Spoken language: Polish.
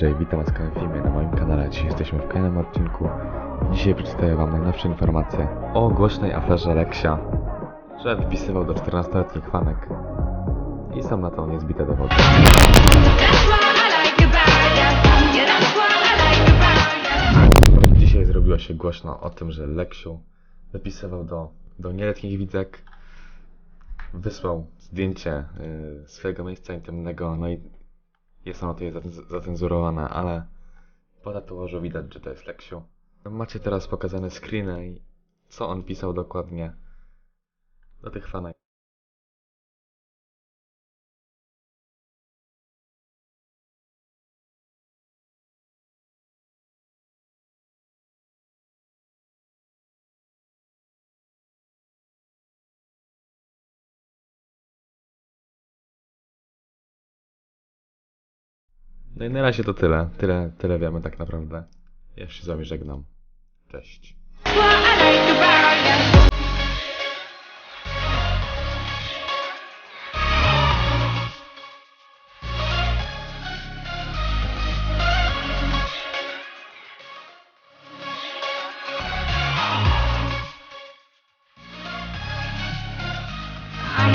DJ, witam Was w filmie na moim kanale. Dzisiaj jesteśmy w kolejnym odcinku. Dzisiaj przedstawię Wam najnowsze informacje o głośnej aferze Leksia, że wpisywał do 14-letnich fanek. I są na to niezbite dowody. Dzisiaj zrobiło się głośno o tym, że Leksiu wypisywał do, do nieletnich widzek, wysłał zdjęcie y, swojego miejsca intymnego, no i jest ono tutaj zacenz- zacenzurowane, ale po tatuażu widać, że to jest Leksiu. Macie teraz pokazane screeny i co on pisał dokładnie do tych fanek. No i na razie to tyle. Tyle, tyle wiemy tak naprawdę. Ja się z wami żegnam. Cześć.